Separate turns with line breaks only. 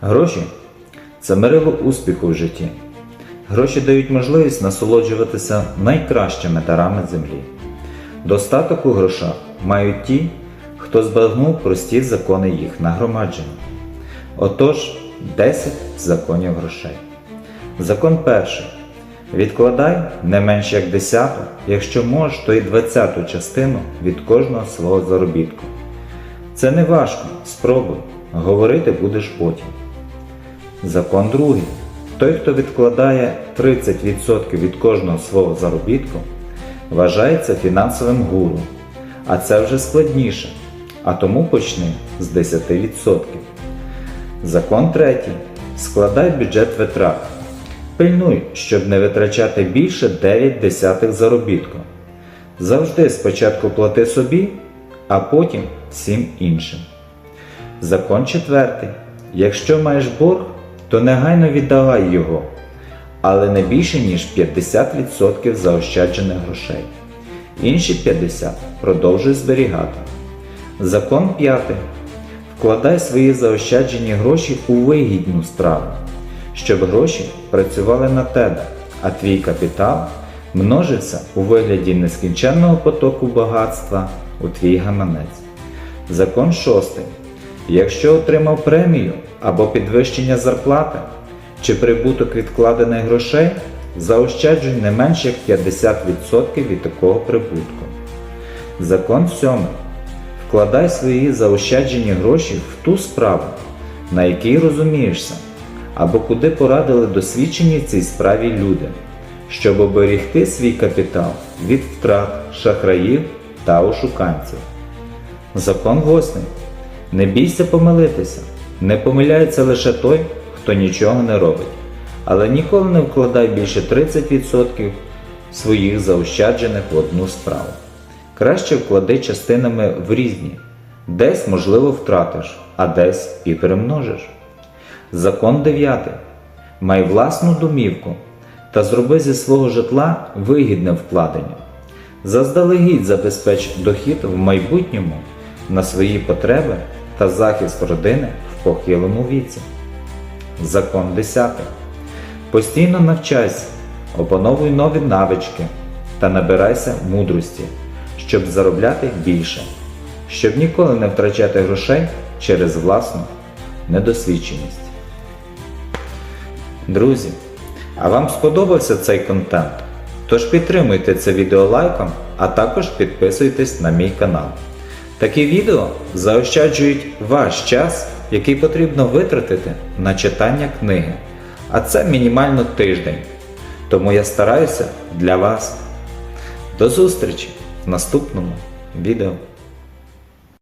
Гроші це мерило успіху в житті. Гроші дають можливість насолоджуватися найкращими дарами землі. Достаток у грошах мають ті, хто збагнув прості закони їх нагромадження. Отож, 10 законів грошей. Закон перший. Відкладай не менше як десяту, якщо можеш, то і двадцяту частину від кожного свого заробітку. Це не важко, спробуй, говорити будеш потім. Закон другий. Той, хто відкладає 30% від кожного свого заробітку, вважається фінансовим гуру. А це вже складніше, а тому почни з 10%. Закон третій. Складай бюджет витрат. Пильнуй, щоб не витрачати більше 9 десятих заробітку. Завжди спочатку плати собі, а потім всім іншим. Закон четвертий. Якщо маєш борг, то негайно віддавай його, але не більше, ніж 50% заощаджених грошей. Інші 50% продовжуй зберігати. Закон п'ятий. Вкладай свої заощаджені гроші у вигідну справу, щоб гроші працювали на тебе, а твій капітал множився у вигляді нескінченного потоку багатства у твій гаманець. Закон шостий. Якщо отримав премію або підвищення зарплати чи прибуток відкладених грошей, заощаджуй не менше як 50% від такого прибутку. Закон сьомий. Вкладай свої заощаджені гроші в ту справу, на якій розумієшся, або куди порадили досвідчені цій справі люди, щоб оберігти свій капітал від втрат, шахраїв та ошуканців. Закон восьмий. Не бійся помилитися. Не помиляється лише той, хто нічого не робить. Але ніколи не вкладай більше 30% своїх заощаджених в одну справу. Краще вклади частинами в різні. Десь, можливо, втратиш, а десь і перемножиш. Закон 9. Май власну домівку та зроби зі свого житла вигідне вкладення. Заздалегідь забезпеч дохід в майбутньому на свої потреби та захист родини в похилому віці. Закон 10. Постійно навчайся, опановуй нові навички та набирайся мудрості, щоб заробляти більше, щоб ніколи не втрачати грошей через власну недосвідченість. Друзі, а вам сподобався цей контент? Тож підтримуйте це відео лайком, а також підписуйтесь на мій канал. Такі відео заощаджують ваш час, який потрібно витратити на читання книги. А це мінімально тиждень. Тому я стараюся для вас. До зустрічі в наступному відео.